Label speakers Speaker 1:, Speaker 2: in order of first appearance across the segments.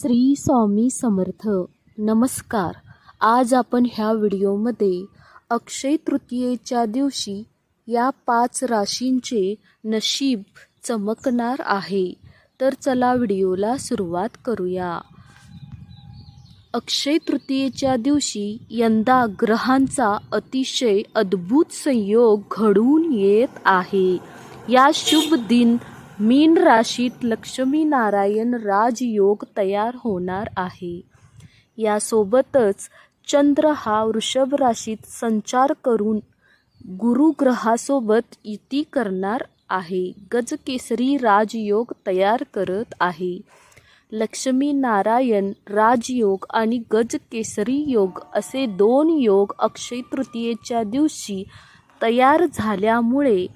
Speaker 1: श्री स्वामी समर्थ. नमस्कार. आज आपण ह्या व्हिडिओमध्ये अक्षय तृतीयेच्या दिवशी या पाच राशींचे नशीब चमकणार आहे. तर चला व्हिडिओला सुरुवात करूया. अक्षय तृतीयेच्या दिवशी यंदा ग्रहांचा अतिशय अद्भुत संयोग घडून येत आहे. या शुभ दिन मीन राशीत लक्ष्मी नारायण राजयोग तयार होणार आहे. यासोबतच चंद्र हा वृषभ राशीत संचार करून गुरुग्रहासोबत युती करणार आहे. गजकेसरी राजयोग तयार करत आहे. लक्ष्मी नारायण राजयोग आणि गजकेसरी योग असे दोन योग अक्षय तृतीयेच्या दिवशी तयार झाल्यामुळे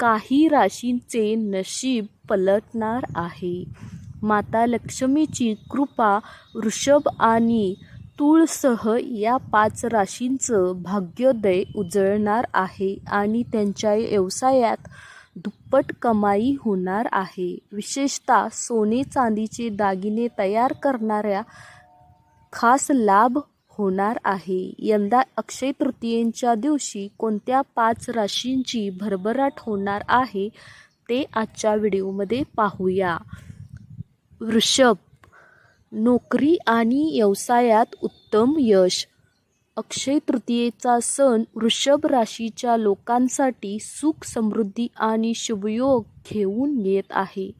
Speaker 1: काही राशींचे नशीब पलटणार आहे. माता लक्ष्मीची कृपा वृषभ आणि तुळसह या पाच राशींचं भाग्योदय उजळणार आहे आणि त्यांच्या व्यवसायात दुप्पट कमाई होणार आहे. विशेषतः सोने चांदीचे दागिने तयार करणाऱ्या खास लाभ होणार आहे. यंदा अक्षय तृतीयेच्या दिवशी कोणत्या पाच राशींची भरभराट होणार आहे? ते आजच्या व्हिडिओमध्ये पाहूया. वृषभ नोकरी आणि व्यवसायात उत्तम यश. अक्षय तृतीयेचा सण वृषभ राशीच्या लोकांसाठी सुख समृद्धी आणि शुभयोग घेऊन येत आहे.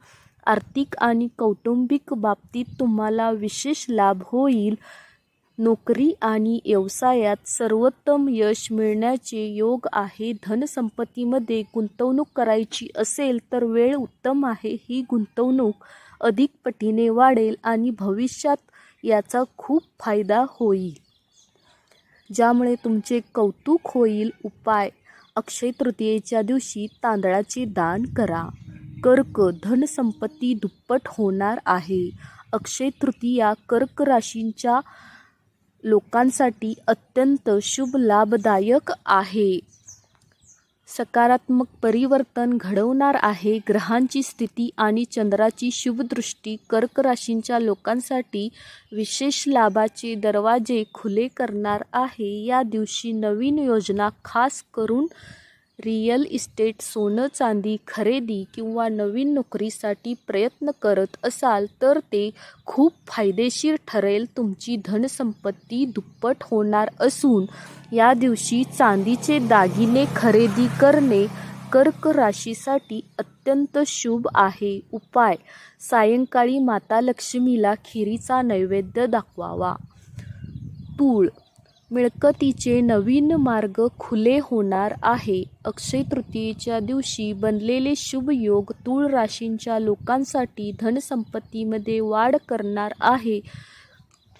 Speaker 1: आर्थिक आणि कौटुंबिक बाबतीत तुम्हाला विशेष लाभ होईल. नोकरी आणि व्यवसायात सर्वोत्तम यश मिळण्याचे योग आहे. धनसंपत्तीमध्ये गुंतवणूक करायची असेल तर वेळ उत्तम आहे. ही गुंतवणूक अधिक पटीने वाढेल आणि भविष्यात याचा खूप फायदा होईल. ज्यामुळे तुमचे कौतुक होईल. उपाय. अक्षय तृतीयेच्या दिवशी तांदळाचे दान करा. कर्क. धनसंपत्ती दुप्पट होणार आहे. अक्षय तृतीया कर्क राशींच्या लोकांसाठी अत्यंत शुभ लाभदायक आहे. सकारात्मक परिवर्तन घडवणार आहे. ग्रहांची स्थिती आणि चंद्राची शुभदृष्टी कर्क राशींच्या लोकांसाठी विशेष लाभाचे दरवाजे खुले करणार आहे. या दिवशी नवीन योजना खास करून रिअल इस्टेट सोनं चांदी खरेदी किंवा नवीन नोकरीसाठी प्रयत्न करत असाल तर ते खूप फायदेशीर ठरेल. तुमची धनसंपत्ती दुप्पट होणार असून या दिवशी चांदीचे दागिने खरेदी करणे कर्क राशीसाठी अत्यंत शुभ आहे. उपाय सायंकाळी माता लक्ष्मीला खिरीचा नैवेद्य दाखवावा. तूळ मिळकतीचे नवीन मार्ग खुले होणार आहे. अक्षय तृतीयेच्या दिवशी बनलेले शुभ योग तूळ राशींच्या लोकांसाठी धनसंपत्तीमध्ये वाढ करणार आहे.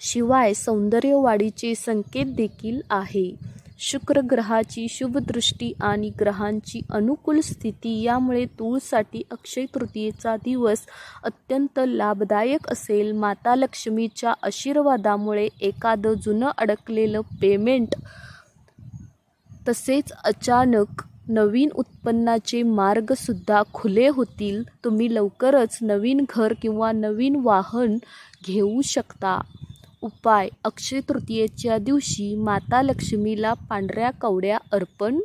Speaker 1: शिवाय सौंदर्यवाढीचे संकेत देखील आहे. शुक्र ग्रहाची शुभदृष्टी आणि ग्रहांची अनुकूल स्थिती यामुळे तूळसाठी अक्षय तृतीयेचा दिवस अत्यंत लाभदायक असेल. माता लक्ष्मीच्या आशीर्वादामुळे एखादं जुनं अडकलेलं पेमेंट तसेच अचानक नवीन उत्पन्नाचे मार्गसुद्धा खुले होतील. तुम्ही लवकरच नवीन घर किंवा नवीन वाहन घेऊ शकता. उपाय. अक्षय तृतीयेच्या दिवशी माता लक्ष्मीला पांढऱ्या कवड्या अर्पण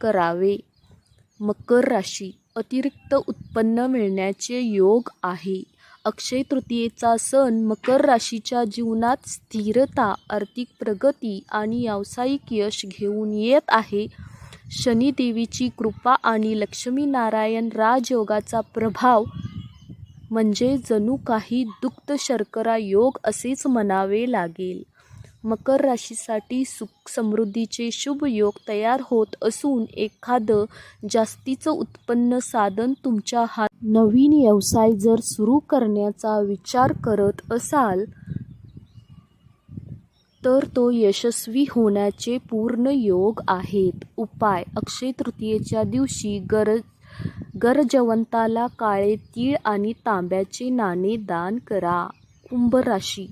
Speaker 1: करावे. मकर राशी. अतिरिक्त उत्पन्न मिळण्याचे योग आहे. अक्षय तृतीयेचा सण मकर राशीच्या जीवनात स्थिरता आर्थिक प्रगती आणि व्यावसायिक यश घेऊन येत आहे. शनिदेवीची कृपा आणि लक्ष्मीनारायण राजयोगाचा प्रभाव म्हणजे जणू काही दुग्ध शर्करा योग असेच म्हणावे लागेल. मकर राशीसाठी सुख समृद्धीचे शुभ योग तयार होत असून एखादं जास्तीचं उत्पन्न साधन तुमच्या हात नवीन व्यवसाय जर सुरू करण्याचा विचार करत असाल तर तो यशस्वी होण्याचे पूर्ण योग आहेत. उपाय अक्षय तृतीयेच्या दिवशी गरज गरजवंताला काळे तीळ आणि तांब्याचे नाणे दान करा. कुंभ राशी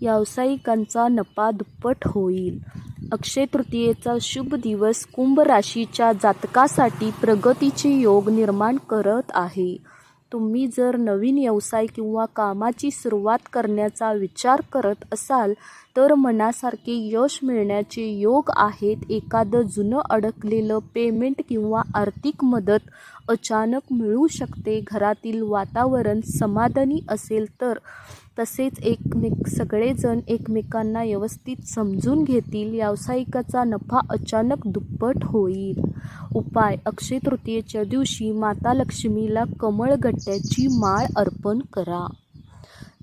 Speaker 1: व्यावसायिकांचा नफा दुप्पट होईल. अक्षय तृतीयेचा शुभ दिवस कुंभ राशीच्या जातकासाठी प्रगतीचे योग निर्माण करत आहे. तुम्ही जर नवीन व्यवसाय किंवा कामाची सुरुवात करण्याचा विचार करत असाल तर मनासारखे यश मिळण्याचे योग आहेत. एखादं जुनं अडकलेलं पेमेंट किंवा आर्थिक मदत अचानक मिळू शकते. घरातील वातावरण समाधानी असेल तर तसेच एकमेक सगळेजण एकमेकांना व्यवस्थित समजून घेतील. व्यावसायिकाचा नफा अचानक दुप्पट होईल. उपाय अक्षय तृतीयेच्या दिवशी माता लक्ष्मीला कमळगट्ट्याची माळ अर्पण करा.